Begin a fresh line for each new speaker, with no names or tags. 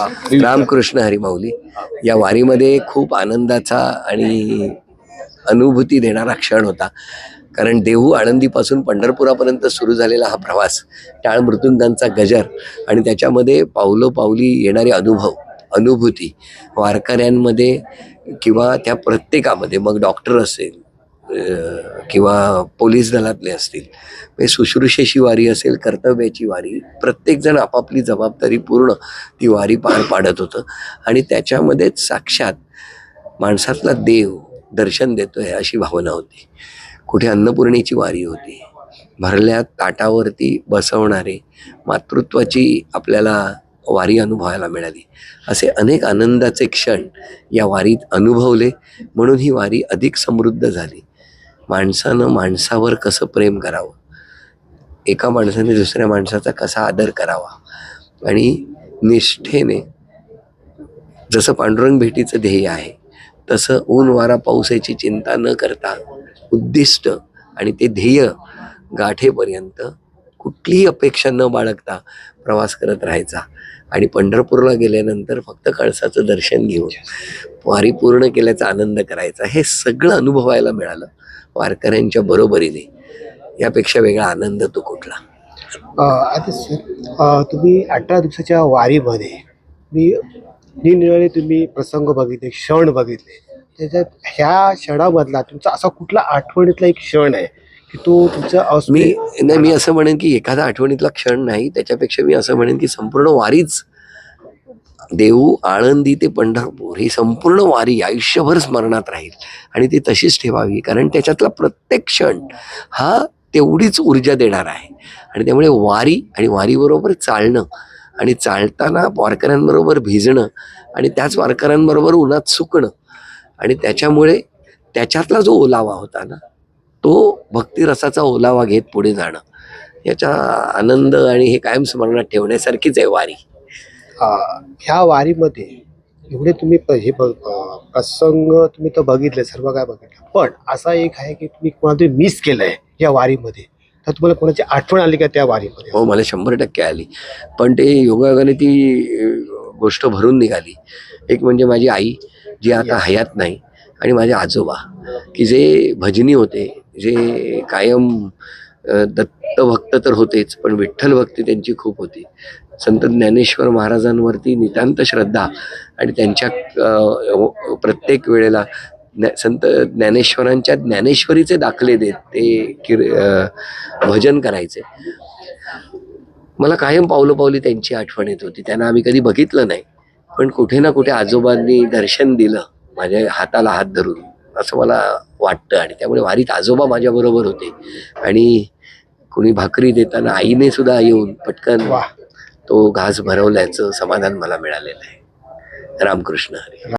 रामकृष्ण हरिमाऊली या वारीमध्ये खूप आनंदाचा आणि अनुभूती देणारा क्षण होता. कारण देहू आळंदीपासून पंढरपुरापर्यंत सुरू झालेला हा प्रवास टाळ मृत्युंगांचा गजर आणि त्याच्यामध्ये पावलोपावली येणारे अनुभव अनुभूती वारकऱ्यांमध्ये किंवा त्या प्रत्येकामध्ये. मग डॉक्टर असेल किंवा पोलीस दलातले असतील म्हणजे शुश्रूषेची वारी असेल कर्तव्याची वारी प्रत्येकजण आपापली जबाबदारी पूर्ण ती वारी पार पाडत होतं. आणि त्याच्यामध्येच साक्षात माणसातला देव दर्शन देतो आहे अशी भावना होती. कुठे अन्नपूर्णेची वारी होती. भरल्या ताटावरती बसवणारे मातृत्वाची आपल्याला वारी अनुभवायला मिळाली. असे अनेक आनंदाचे क्षण या वारीत अनुभवले. म्हणून ही वारी अधिक समृद्ध झाली. माणसानं माणसावर कसं प्रेम करावं? एका माणसाने दुसऱ्या माणसाचा कसा आदर करावा? आणि निष्ठेने जसं पांडुरंग भेटीचं ध्येय आहे तसं ऊन वारा पावसाची चिंता न करता उद्दिष्ट आणि ते ध्येय गाठेपर्यंत कुठलीही अपेक्षा न बाळगता प्रवास करत राहायचा. आणि पंढरपूरला गेल्यानंतर फक्त कळसाचं दर्शन घेऊन वारी पूर्ण केल्याचा आनंद करायचा. हे सगळं अनुभवायला मिळालं वारकऱ्यांच्या बरोबरीने. यापेक्षा वेगळा आनंद तो कुठला?
आता सर तुम्ही अठरा दिवसाच्या वारीमध्ये मी निरनिराळे तुम्ही प्रसंग बघितले क्षण बघितले. त्याच्यात ह्या क्षणामधला तुमचा असा कुठला आठवणीतला एक क्षण आहे? की तो तुमचा
मी नाही मी असं म्हणेन की एखादा आठवणीतला क्षण नाही त्याच्यापेक्षा मी असं म्हणेन की संपूर्ण वारीच देऊ आळंदी ते पंढरपूर ही संपूर्ण वारी आयुष्यभर स्मरणात राहील. आणि ती तशीच ठेवावी कारण त्याच्यातला प्रत्येक क्षण हा तेवढीच ऊर्जा देणार आहे. आणि त्यामुळे वारी आणि वारीबरोबर चालणं आणि चालताना वारकऱ्यांबरोबर भिजणं आणि त्याच वारकऱ्यांबरोबर उन्हात सुकणं आणि त्याच्यामुळे त्याच्यातला जो ओलावा होता ना तो भक्तिरसाचा ओलावा घेत पुढे जाणं. याचा आनंद आणि हे कायम स्मरणात ठेवण्यासारखीच आहे वारी.
ह्या वारीमध्ये एवढे तुम्ही हे प्रसंग तुम्ही तर बघितले सर्व काय बघितलं. पण असा एक आहे की तुम्ही कोणाला तरी मिस केलंय या वारीमध्ये. तर तुम्हाला कोणाची आठवण आली का त्या वारीमध्ये?
हो मला शंभर टक्के आली. पण ते योगायोगाने ती गोष्ट भरून निघाली. एक म्हणजे माझी आई जी आता हयात नाही आणि माझे आजोबा की जे भजनी होते जे कायम दत्तभक्त तर होतेच पण विठ्ठल भक्ती त्यांची खूप होती. संत ज्ञानेश्वर महाराजांवरती नितांत श्रद्धा आणि त्यांच्या प्रत्येक वेळेला ज्ञा- संत ज्ञानेश्वरांच्या ज्ञानेश्वरीचे दाखले देत ते किर भजन करायचे. मला कायम पावलं पावली त्यांची आठवण येत होती. त्यांना आम्ही कधी बघितलं नाही. पण कुठे ना कुठे आजोबांनी दर्शन दिलं. माझ्या हाताला हात धरून. असं मला वाटतं. आणि त्यामुळे वारीत आजोबा माझ्याबरोबर होते. आणि कुणी भाकरी देताना आईने सुद्धा येऊन पटकन तो घास भरवल्याचं समाधान मला मिळालेलं आहे. रामकृष्ण हरी.